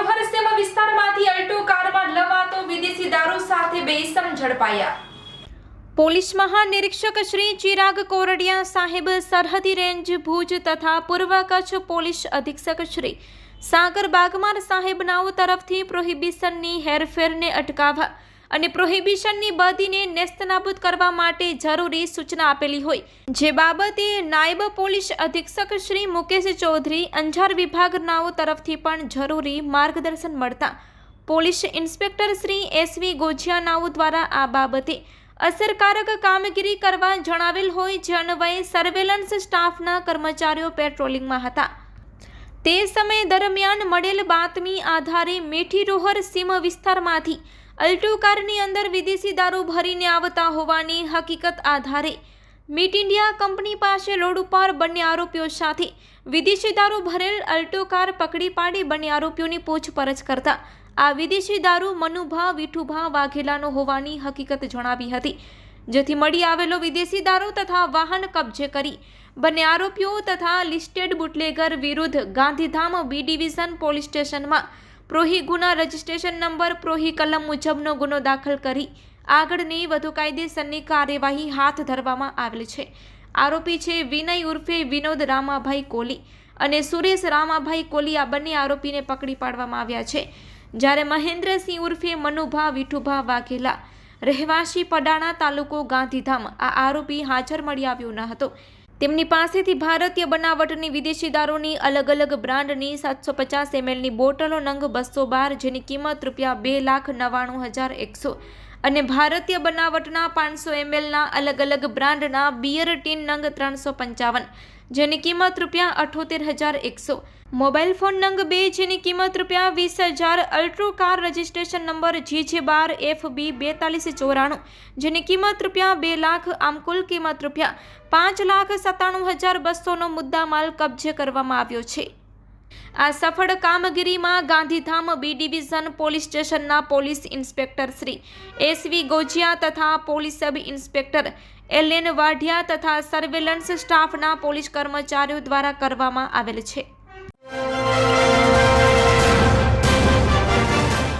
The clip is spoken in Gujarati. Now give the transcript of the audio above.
વ્યવહાર વિસ્તારમાંથી અલ્ટો કારમાં લવાતો વિદેશી દારૂ સાથે બે ઝડપાયા. પોલીસ મહાનિરીક્ષક શ્રી ચિરાગ કોરડિયા સાહેબ સરહદી રેન્જ ભુજ તથા પૂર્વ કચ્છ પોલીસ અધિક્ષક શ્રી સાગર બાગમાર સાહેબનાઓ તરફથી પ્રોહિબિશનની હેરફેરને અટકાવવા અને પ્રોહિબિશનની બદીને નેસ્તનાબૂદ કરવા માટે જરૂરી સૂચના આપેલી હોય. જે બાબતે નાયબ પોલીસ અધિક્ષક શ્રી મુકેશ ચૌધરી અંજાર વિભાગ નાઓ તરફથી પણ જરૂરી માર્ગદર્શન મળતા. Police inspector Shri S V Gojiya નાઓ દ્વારા આ બાબતે અસરકારક કામગીરી કરવા જણાવેલ હોય, જે અન્વયે સર્વેલન્સ સ્ટાફના કર્મચારીઓ પેટ્રોલિંગમાં હતા. તે સમય દરમિયાન મળેલ બાતમી આધારે મીઠી રોહર સીમ વિસ્તારમાંથી અલ્ટો કારની અંદર વિદેશી દારૂ ભરીને આવતા હોવાની હકીકત આધારે મીટ ઇન્ડિયા કંપની પાસે રોડ ઉપર બંને આરોપીઓ સાથે વિદેશી દારૂ ભરેલ અલ્ટો કાર પકડી પાડી બંને આરોપીઓની પૂછપરછ કરતા આ વિદેશી દારૂ મનુભા વિઠુભા વાઘેલાનો હોવાની હકીકત જણાવી હતી, જેથી મળી આવેલો વિદેશી દારૂ તથા વાહન કબજે કરી બંને આરોપીઓ તથા લિસ્ટેડ બુટલેગર વિરુદ્ધ ગાંધીધામ બી ડિવિઝન પોલીસ સ્ટેશનમાં પ્રોહી ગુના રજિસ્ટ્રેશન નંબર પ્રોહી કલમ મુજબનો ગુનો દાખલ કરી આગળની વધુ કાયદેસરની કાર્યવાહી હાથ ધરવામાં આવેલ છે. આરોપી છે વિનય ઉર્ફે વિનોદ રામાભાઈ કોલી અને સુરેશ રામાભાઈ કોલી આ બંને આરોપીને પકડી પાડવામાં આવ્યા છે. જ્યારે મહેન્દ્રસિંહ ઉર્ફે મનુભા વિઠુભા વાઘેલા, રહેવાસી પડાણા તાલુકો ગાંધીધામ આ આરોપી હાજર મળી આવ્યો ન હતો. તેમની પાસેથી ભારતીય બનાવટની વિદેશી દારૂની અલગ અલગ બ્રાન્ડની સાતસો પચાસ એમએલની બોટલો નંગ બસો બાર જેની કિંમત રૂપિયા બે લાખ નવ્વાણું હજાર એકસો. અને ભારતીય બનાવટના પાંચસો એમએલના અલગ અલગ બ્રાન્ડના બિયર ટીન નંગ ત્રણસો પંચાવન. જેની કિંમત રૂપિયા અઠોતેર હજાર એકસો. મોબાઈલ ફોન નંગ બે જેની કિંમત રૂપિયા વીસ હજાર. Altroz car registration number G J બાર એફ બી બેતાલીસ ચોરાણું. જેની કિંમત રૂપિયા બે લાખ. આમ કુલ કિંમત રૂપિયા પાંચ લાખ સત્તાણું હજાર બસોનો મુદ્દામાલ કબજે કરવામાં આવ્યો છે. આ સફળ કામગીરીમાં ગાંધીધામ બી ડિવિઝન પોલીસ સ્ટેશનના police inspector Shri S V Gojiya તથા police sub inspector L N Vadhiya તથા સર્વેલન્સ સ્ટાફના પોલીસ કર્મચારીઓ દ્વારા કરવામાં આવેલ છે.